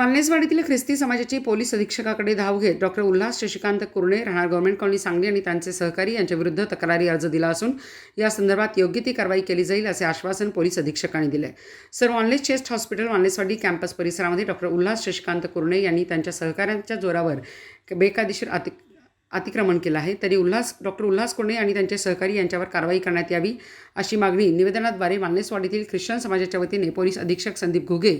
पालनेसवाडीतील ख्रिस्ती समाजाची पोलीस अधीक्षकाकडे धाव घेत डॉक्टर उल्हास शशिकांत कुर्णे राहणार गव्हर्नमेंट कॉलनी सांगली आणि त्यांचे सहकारी यांच्याविरुद्ध तक्रारी अर्ज दिला असून या संदर्भात योग्य ती कारवाई केली जाईल असे आश्वासन पोलीस अधीक्षकांनी दिले sir Wanless chest hospital Wanlesswadi campus परिसरामध्ये डॉक्टर उल्हास शशिकांत कुर्णे यांनी त्यांच्या सहकाऱ्यांच्या जोरावर बेकायदेशीर अति अतिक्रमण केलं आहे. तरी उल्हास डॉक्टर उल्हास कोंडे आणि त्यांचे सहकारी यांच्यावर कारवाई करण्यात यावी अशी मागणी निवेदनाद्वारे वानलेसवाडीतील ख्रिश्चन समाजाच्या वतीने पोलीस अधीक्षक संदीप घुगे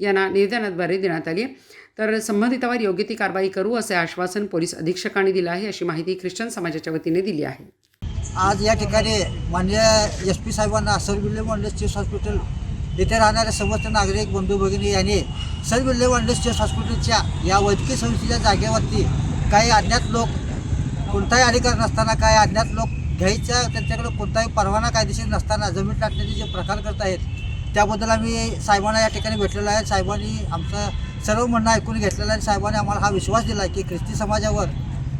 यांना निवेदनाद्वारे देण्यात आली आहे. तर संबंधितावर योग्य ती कारवाई करू असे आश्वासन पोलीस अधीक्षकांनी दिलं आहे अशी माहिती ख्रिश्चन समाजाच्या वतीने दिली आहे. आज या ठिकाणी माननीय एस पी साहेबांना sir William Wanless chest hospital येथे राहणाऱ्या समस्त नागरिक बंधू भगिनी यांनी सर विल्यम वंडर्स चेस्ट हॉस्पिटलच्या या वैद्यकीय संस्थेच्या जागेवरती काही अज्ञात लोक कोणताही अधिकार नसताना काय अज्ञात लोक घ्यायच्या त्यांच्याकडे कोणताही परवाना कायदेशीर नसताना जमीन टाकण्याचे जे प्रकार करत आहेत त्याबद्दल आम्ही साहेबांना या ठिकाणी भेटलेलो आहे. साहेबांनी आमचं सर्व म्हणणं ऐकून घेतलेलं आहे आणि साहेबांनी आम्हाला हा विश्वास दिला की ख्रिस्ती समाजावर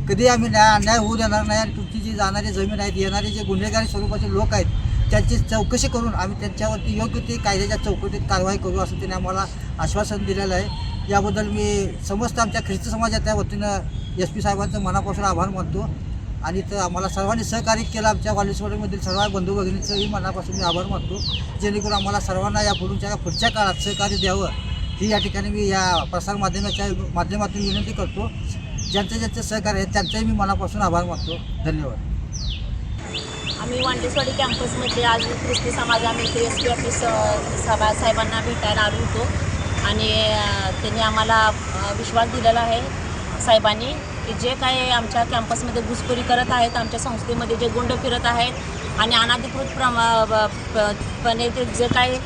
कधी आम्ही न्याय अन्याय होऊ देणार नाही आणि तुमची जी जाणारी जमीन आहेत येणारे जे गुन्हेगारी स्वरूपाचे लोक आहेत त्यांची चौकशी करून आम्ही त्यांच्यावरती योग्य ती कायद्याच्या चौकटीत कारवाई करू असं त्यांनी आम्हाला आश्वासन दिलेलं आहे. याबद्दल मी समस्त आमच्या ख्रिस्त समाजाच्या वतीनं एस पी साहेबांचं मनापासून आभार मानतो. आणि तर आम्हाला सर्वांनी सहकार्य केलं आमच्या वालेश्वरीमधील सर्व बंधू भगिनीचंही मनापासून मी आभार मानतो. जेणेकरून आम्हाला सर्वांना या पुढच्या पुढच्या काळात सहकार्य द्यावं. ही या ठिकाणी मी या प्रसार माध्यमाच्या माध्यमातून विनंती करतो. ज्यांचे ज्यांचे सहकार्य आहेत त्यांचंही मी मनापासून आभार मानतो. धन्यवाद. आम्ही वांडेसवाडी कॅम्पसमध्ये आज ख्रिस्ती समाज आम्ही एस पी ऑफिस साहेबांना भेटायला आलो होतो. आणि त्यांनी आम्हाला विश्वास दिलेला आहे साहेबांनी की जे काय आमच्या कॅम्पसमध्ये घुसखोरी करत आहेत आमच्या संस्थेमध्ये जे गुंड फिरत आहेत आणि अनाधिकृत प्रमा प- पणे ते जे काय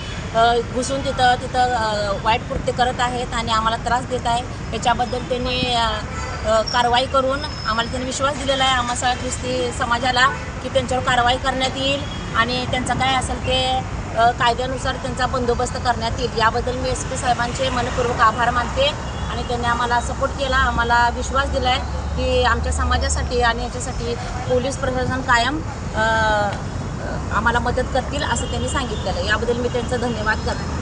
घुसून तिथं तिथं वाईट कृत्य करत आहेत आणि आम्हाला त्रास देत आहे त्याच्याबद्दल त्यांनी कारवाई करून आम्हाला त्यांनी विश्वास दिलेला आहे. आम्हा सगळ्या ख्रिस्ती समाजाला की त्यांच्यावर कारवाई करण्यात येईल आणि त्यांचं काय असेल ते कायद्यानुसार त्यांचा बंदोबस्त करण्यात येईल. याबद्दल मी एस पी साहेबांचे मनपूर्वक आभार मानते आणि त्यांनी आम्हाला सपोर्ट केला. आम्हाला विश्वास दिला आहे की आमच्या समाजासाठी आणि याच्यासाठी पोलीस प्रशासन कायम आम्हाला मदत करतील असं त्यांनी सांगितलेलं आहे. याबद्दल मी त्यांचं धन्यवाद करते.